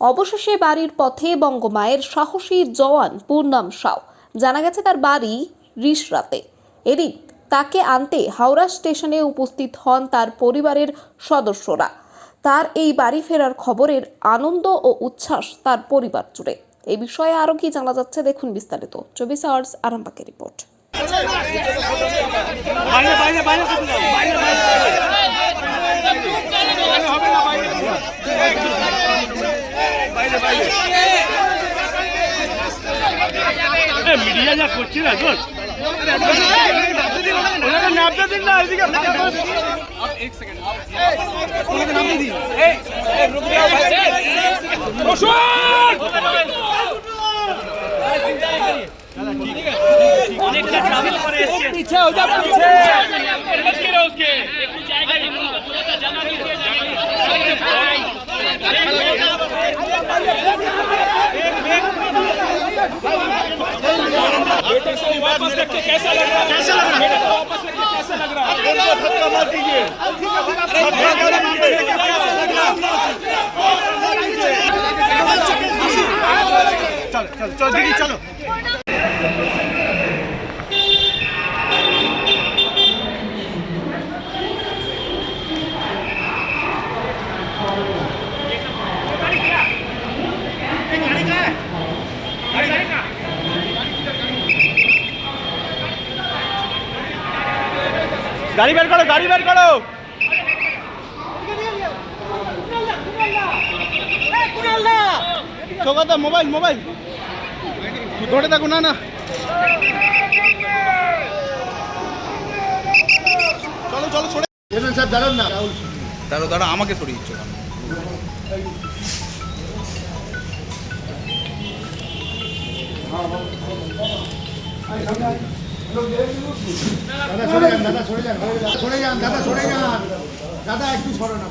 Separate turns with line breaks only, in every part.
অবশেষে বাড়ির পথে বঙ্গমায়ের সাহসী জওয়ান পূর্ণাম সাউ জানা গেছে তার বাড়ি রিসরাতে এদিন তাকে আনতে হাওড়া স্টেশনে উপস্থিত হন তার পরিবারের সদস্যরা তার এই বাড়ি ফেরার খবরের আনন্দ ও উচ্ছ্বাস তার পরিবার জুড়ে এই বিষয়ে আরও কি জানা যাচ্ছে দেখুন বিস্তারিত চব্বিশ আওয়ার্স আরামবাগের রিপোর্ট
মিডিয়া যা করছে না দোষ ওনাকে নামতে দিন না এদিকে অনেকটা ট্রাভেল করে এসেছে পিছে। চলো চলো চলো দিদি চলো। গাড়ি বের করো গাড়ি বের করো। Mobile mobile. ধরে থাকো না না। চলো চলো সরে।
দাঁড়ান না।
দাঁড়ো দাঁড়ো আমাকে সরিয়ে দিচ্ছ
দাদা সরে যান দাদা সরে যান। দাদা সরে যান। দাদা একটু সরে না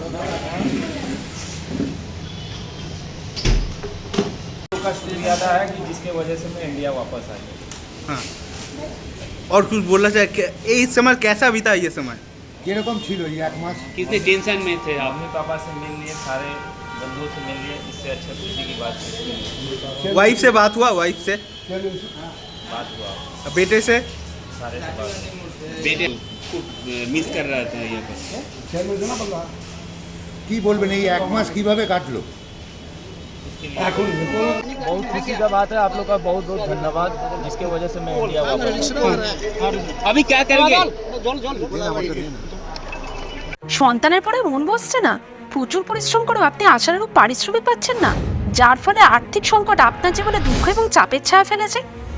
का श्री ज्यादा है कि जिसके वजह से मैं इंडिया वापस आ गया
हाँ और कुछ बोलना चाहे कि- ये इस समय कैसा बीता ये समय
কিরকম ছিল এই এক মাস
कितने टेंशन में थे मम्मी पापा से मिल लिए सारे बंधुओं से मिल लिए इससे अच्छा खुशी की बात नहीं है।
वाइफ से बात हुआ वाइफ से
बात हुआ
बेटे से
सारे से बात बेटे को मिस कर रहा था यहाँ पर
কি বলবেন এই এক মাস কিভাবে কাটলো
बहुत खुशी का बात है आप लोग का बहुत बहुत धन्यवाद जिसके वजह से मैं इंडिया वापस अभी क्या करेंगे
সন্তানের পরে মন বসছে না প্রচুর পরিশ্রম করেও আপনি আশানুরূপ পারিশ্রমিক পাচ্ছেন না যার ফলে আর্থিক সংকট আপনার জীবনে দুঃখ এবং চাপের ছায়া ফেলেছে